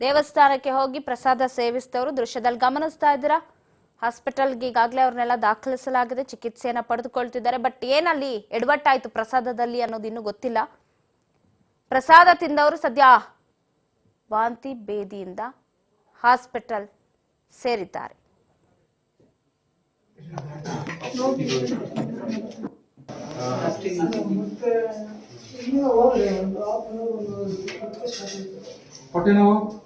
ದೇವಸ್ಥಾನಕ್ಕೆ ಹೋಗಿ ಪ್ರಸಾದ ಸೇವಿಸಿದವರು ದೃಶ್ಯದಲ್ಲಿ ಗಮನಿಸ್ತಾ ಇದ್ದೀರಾ? ಹಾಸ್ಪಿಟಲ್ಗೆ ಈಗಾಗಲೇ ಅವ್ರನ್ನೆಲ್ಲ ದಾಖಲಿಸಲಾಗಿದೆ, ಚಿಕಿತ್ಸೆಯನ್ನು ಪಡೆದುಕೊಳ್ತಿದ್ದಾರೆ. ಬಟ್ ಏನಲ್ಲಿ ಎಡವಟ್ಟಾಯ್ತು ಪ್ರಸಾದದಲ್ಲಿ ಅನ್ನೋದು ಇನ್ನೂ ಗೊತ್ತಿಲ್ಲ. ಪ್ರಸಾದ ತಿಂದವರು ಸದ್ಯ ವಾಂತಿ ಬೇದಿಯಿಂದ ಹಾಸ್ಪಿಟಲ್ ಸೇರಿದ್ದಾರೆ. ಹೊಟ್ಟೆ ನೋವು?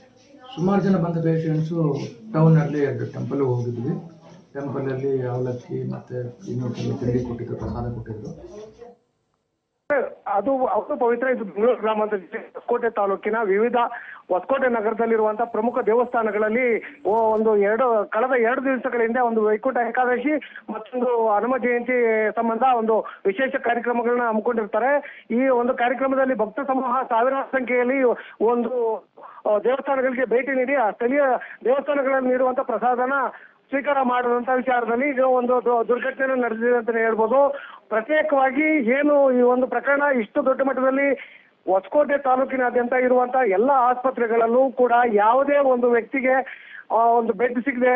ಸುಮಾರು ಜನ ಬಂದ ಪೇಷಂಟ್ಸು ಟೌನಲ್ಲಿ ಎರಡು ಟೆಂಪಲ್ಗೆ ಹೋಗಿದ್ವಿ. ಟೆಂಪಲಲ್ಲಿ ಅವಲಕ್ಕಿ ಮತ್ತು ಇನ್ನೊಂದು ತಿಂಡಿ ಕೊಟ್ಟಿದ್ರು, ಪ್ರಸಾದ ಕೊಟ್ಟಿದ್ರು. ಅದು ಅವರು ಪವಿತ್ರ ಇದು ಬೆಂಗಳೂರು ಗ್ರಾಮಾಂತರ ಜಿಲ್ಲೆ ಹೊಸಕೋಟೆ ತಾಲೂಕಿನ ವಿವಿಧ ಹೊಸಕೋಟೆ ನಗರದಲ್ಲಿರುವಂತಹ ಪ್ರಮುಖ ದೇವಸ್ಥಾನಗಳಲ್ಲಿ ಒಂದು ಎರಡು, ಕಳೆದ ಎರಡು ದಿವಸಗಳ ಹಿಂದೆ ಒಂದು ವೈಕುಂಠ ಏಕಾದಶಿ ಮತ್ತೊಂದು ಹನುಮ ಜಯಂತಿ ಸಂಬಂಧ ಒಂದು ವಿಶೇಷ ಕಾರ್ಯಕ್ರಮಗಳನ್ನ ಹಮ್ಮಿಕೊಂಡಿರ್ತಾರೆ. ಈ ಒಂದು ಕಾರ್ಯಕ್ರಮದಲ್ಲಿ ಭಕ್ತ ಸಮೂಹ ಸಾವಿರಾರು ಸಂಖ್ಯೆಯಲ್ಲಿ ಒಂದು ದೇವಸ್ಥಾನಗಳಿಗೆ ಭೇಟಿ ನೀಡಿ ಆ ಸ್ಥಳೀಯ ದೇವಸ್ಥಾನಗಳಲ್ಲಿ ನೀಡುವಂತ ಪ್ರಸಾದನ ಸ್ವೀಕಾರ ಮಾಡದಂತ ವಿಚಾರದಲ್ಲಿ ಈಗ ಒಂದು ದುರ್ಘಟನೆ ನಡೆದಿದೆ ಅಂತ ಹೇಳ್ಬೋದು. ಪ್ರತ್ಯೇಕವಾಗಿ ಏನು ಈ ಒಂದು ಪ್ರಕರಣ ಇಷ್ಟು ದೊಡ್ಡ ಮಟ್ಟದಲ್ಲಿ ಹೊಸಕೋಟೆ ತಾಲೂಕಿನಾದ್ಯಂತ ಇರುವಂತ ಎಲ್ಲ ಆಸ್ಪತ್ರೆಗಳಲ್ಲೂ ಕೂಡ ಯಾವುದೇ ಒಂದು ವ್ಯಕ್ತಿಗೆ ಒಂದು ಬೆಡ್ ಸಿಗದೆ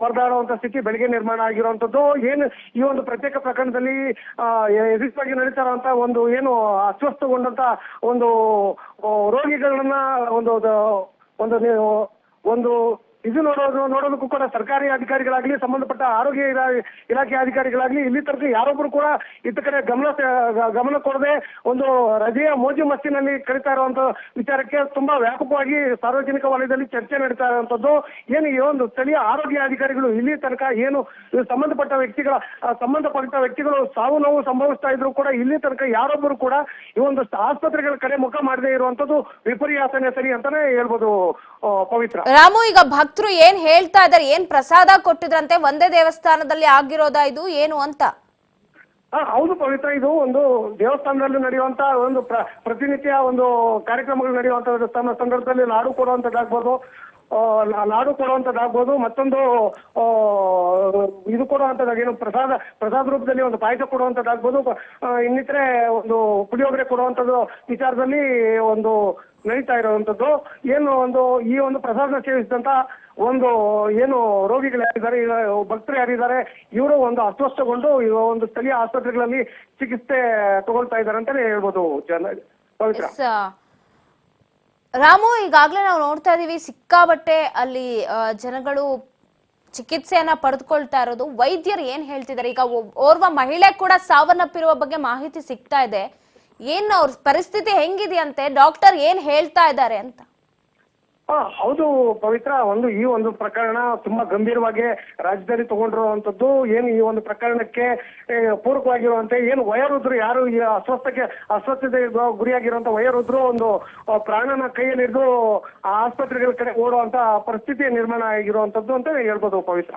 ಪರದಾಡುವಂತ ಸ್ಥಿತಿ ಬೆಳಗ್ಗೆ ನಿರ್ಮಾಣ ಆಗಿರುವಂತದ್ದು. ಏನು ಈ ಒಂದು ಪ್ರತ್ಯೇಕ ಪ್ರಕರಣದಲ್ಲಿ ಯಶಸ್ವಾಗಿ ನಡೀತಾ ಒಂದು ಏನು ಅಸ್ವಸ್ಥಗೊಂಡಂತ ಒಂದು ರೋಗಿಗಳನ್ನ ಒಂದು ಒಂದು ಒಂದು ಇದು ನೋಡೋದು, ನೋಡೋದಕ್ಕೂ ಕೂಡ ಸರ್ಕಾರಿ ಅಧಿಕಾರಿಗಳಾಗ್ಲಿ, ಸಂಬಂಧಪಟ್ಟ ಆರೋಗ್ಯ ಇಲಾ- ಇಲಾಖೆ ಅಧಿಕಾರಿಗಳಾಗ್ಲಿ ಇಲ್ಲಿ ತನಕ ಯಾರೊಬ್ರು ಕೂಡ ಇತ್ತ ಕಡೆ ಗಮನ ಗಮನ ಕೊಡದೆ ಒಂದು ರಜೆಯ ಮೋಜು ಮಸ್ತಿನಲ್ಲಿ ಕರೀತಾ ಇರುವಂತ ವಿಚಾರಕ್ಕೆ ತುಂಬಾ ವ್ಯಾಪಕವಾಗಿ ಸಾರ್ವಜನಿಕ ವಲಯದಲ್ಲಿ ಚರ್ಚೆ ನಡೀತಾ ಇರುವಂತದ್ದು. ಏನು ಈ ಒಂದು ಸ್ಥಳೀಯ ಆರೋಗ್ಯ ಅಧಿಕಾರಿಗಳು ಇಲ್ಲಿ ತನಕ ಏನು ಸಂಬಂಧಪಟ್ಟ ವ್ಯಕ್ತಿಗಳ, ಸಂಬಂಧಪಟ್ಟ ವ್ಯಕ್ತಿಗಳು ಸಾವು ನೋವು ಸಂಭವಿಸ್ತಾ ಇದ್ರು ಕೂಡ ಇಲ್ಲಿ ತನಕ ಯಾರೊಬ್ಬರು ಕೂಡ ಈ ಒಂದು ಆಸ್ಪತ್ರೆಗಳ ಕಡೆ ಮುಖ ಮಾಡದೇ ಇರುವಂತದ್ದು ವಿಪರ್ಯಾಸನೆ ಸರಿ ಅಂತಾನೆ ಹೇಳ್ಬೋದು ಪವಿತ್ರ. ರಾಮು, ಈಗ ಭಕ್ತರು ಏನ್ ಹೇಳ್ತಾ ಇದಾರೆ ಏನ್ ಪ್ರಸಾದ ಕೊಟ್ಟಿದ್ರಂತೆ, ಒಂದೇ ದೇವಸ್ಥಾನದಲ್ಲಿ ಆಗಿರೋದಾ ಇದು, ಏನು ಅಂತ? ಹೌದು ಪವಿತ್ರ, ಇದು ಒಂದು ದೇವಸ್ಥಾನದಲ್ಲಿ ನಡೆಯುವಂತ ಒಂದು ಪ್ರ, ಪ್ರತಿನಿತ್ಯ ಒಂದು ಕಾರ್ಯಕ್ರಮಗಳು ನಡೆಯುವಂತ ಸಂದ- ಸಂದರ್ಭದಲ್ಲಿ ಲಾಡು ಕೊಡುವಂತದ್ದಾಗ್ಬೋದು ಲಾಡು ಕೊಡುವಂತದ್ದಾಗ್ಬೋದು, ಮತ್ತೊಂದು ಇದು ಕೊಡುವಂತದ್ದು ಏನು ಪ್ರಸಾದ ಪ್ರಸಾದ ರೂಪದಲ್ಲಿ ಒಂದು ಪಾಯಸ ಕೊಡುವಂತದ್ದಾಗ್ಬೋದು ಇನ್ನಿತರೆ ಒಂದು ಪುಳಿಯೋಗರೆ ಕೊಡುವಂತದ್ದು ವಿಚಾರದಲ್ಲಿ ಒಂದು ನಡೀತಾ ಇರುವಂತದ್ದು. ಏನು ಒಂದು, ಈ ಒಂದು ಪ್ರಸಾದ ಸೇವಿಸಿದಂತ ಒಂದು, ಏನು ರೋಗಿಗಳು ಯಾರಿದ್ದಾರೆ ಭಕ್ತರು ಯಾರಿದ್ದಾರೆ, ಇವರು ಒಂದು ಅಸ್ವಸ್ಥಗೊಂಡು ಇವ ಒಂದು ಸ್ಥಳೀಯ ಆಸ್ಪತ್ರೆಗಳಲ್ಲಿ ಚಿಕಿತ್ಸೆ ತಗೊಳ್ತಾ ಇದ್ದಾರೆ ಅಂತಾನೆ ಹೇಳ್ಬೋದು ಜನ, ಪವಿತ್ರ. ರಾಮು, ಈಗಾಗಲೇ ನಾವು ನೋಡ್ತಾ ಇದೀವಿ ಸಿಕ್ಕಾಬಟ್ಟೆ ಅಲ್ಲಿ ಜನಗಳು ಚಿಕಿತ್ಸೆಯನ್ನ ಪಡೆದುಕೊಳ್ತಾ ಇರೋದು. ವೈದ್ಯರು ಏನ್ ಹೇಳ್ತಿದ್ದಾರೆ? ಈಗ ಓರ್ವ ಮಹಿಳೆ ಕೂಡ ಸಾವನ್ನಪ್ಪಿರುವ ಬಗ್ಗೆ ಮಾಹಿತಿ ಸಿಗ್ತಾ ಇದೆ. ಏನು ಅವ್ರ ಪರಿಸ್ಥಿತಿ ಹೆಂಗಿದೆಯಂತೆ? ಡಾಕ್ಟರ್ ಏನ್ ಹೇಳ್ತಾ ಇದ್ದಾರೆ ಅಂತ? ಹೌದು, ಪವಿತ್ರ. ಒಂದು, ಈ ಒಂದು ಪ್ರಕರಣ ತುಂಬಾ ಗಂಭೀರವಾಗಿ ರಾಜ್ಯದಲ್ಲಿ ತಗೊಂಡಿರುವಂತದ್ದು ಏನು ಈ ಒಂದು ಪ್ರಕರಣಕ್ಕೆ ಪೂರಕವಾಗಿರುವಂತೆ, ಏನು ವಯೋವೃದ್ಧರು ಯಾರು ಈ ಅಸ್ವಸ್ಥಕ್ಕೆ ಅಸ್ವಸ್ಥತೆ ಗುರಿಯಾಗಿರುವಂತ ವಯೋವೃದ್ಧರು ಒಂದು ಪ್ರಾಣನ ಕೈಯಲ್ಲಿ ಹಿಡಿದು ಆಸ್ಪತ್ರೆಗಳ ಕಡೆ ಓಡುವಂತ ಪರಿಸ್ಥಿತಿ ನಿರ್ಮಾಣ ಆಗಿರುವಂತದ್ದು ಅಂತ ಹೇಳ್ಬೋದು ಪವಿತ್ರ.